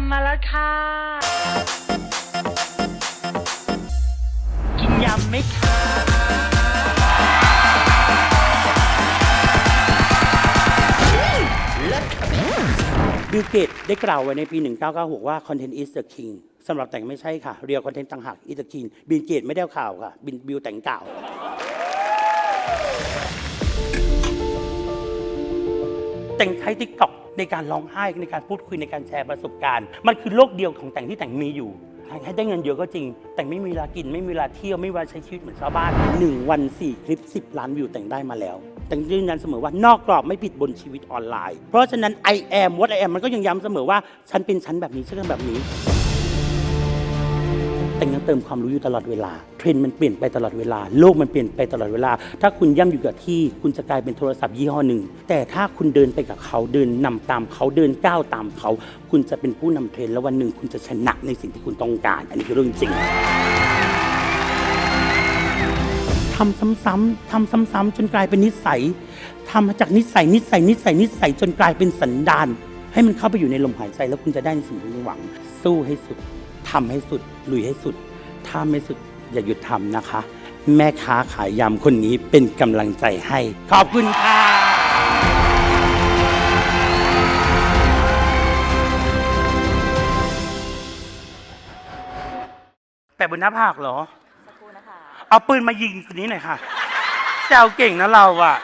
ำมาแล้วค่ะ กินยำไหมคะบิลเกตได้กล่าวไว้ในปี 1996 ว่า content is the king สำหรับแต่งไม่ใช่ค่ะ เรียลคอนเทนต์ต่างหาก is the king บิลเกตไม่ได้เอาข่าวค่ะ บิลบิลแต่งกล่าว แต่งใช้ทิกตอก ในการร้องไห้ในการพูดคุยในการแชร์ประสบการณ์ มันคือโลกเดียวของแต่งที่แต่งมีอยู่ให้ได้เงินเยอะก็จริง แต่งไม่มีเวลากินไม่มีเวลาเที่ยวไม่มีเวลาใช้ชีวิตเหมือนชาวบ้านหนึ่งวันสี่คลิป 10 ล้านวิวแต่งได้มาแล้ว แต่งยืนยันเสมอว่านอกกรอบไม่ผิดบนชีวิตออนไลน์ เพราะฉะนั้น I am what I am มันก็ยังย้ำเสมอว่าฉันเป็นฉันแบบนี้ฉันเป็นแบบนี้ แต่ยังเติมความรู้อยู่ตลอดเวลา เทรนด์มันเปลี่ยนไปตลอดเวลา โลกมันเปลี่ยนไปตลอดเวลา ถ้าคุณย่ำอยู่กับที่คุณจะกลายเป็นโทรศัพท์ยี่ห้อหนึ่ง แต่ถ้าคุณเดินไปกับเขาเดินนำตามเขาเดินก้าวตามเขา คุณจะเป็นผู้นำเทรนด์แล้ววันหนึ่งคุณจะชนะในสิ่งที่คุณต้องการ อันนี้คือเรื่องจริงทำซ้ำๆทำซ้ำๆจนกลายเป็นนิสัยทำมาจากนิสัยนิสัยนิสัยนิสัยจนกลายเป็นสันดานให้มันเข้าไปอยู่ในลมหายใจแล้วคุณจะได้ในสิ่งที่คุณหวัง สู้ให้สุด ทำให้สุดลุยให้สุด ถ้าไม่สุดอย่าหยุดทำนะคะ แม่ค้าขายยำคนนี้เป็นกำลังใจให้ ขอบคุณค่ะแต่บนหน้าผากเหรอ เอาปืนมายิงคนนี้หน่อยค่ะแซวเก่งนะเราอะ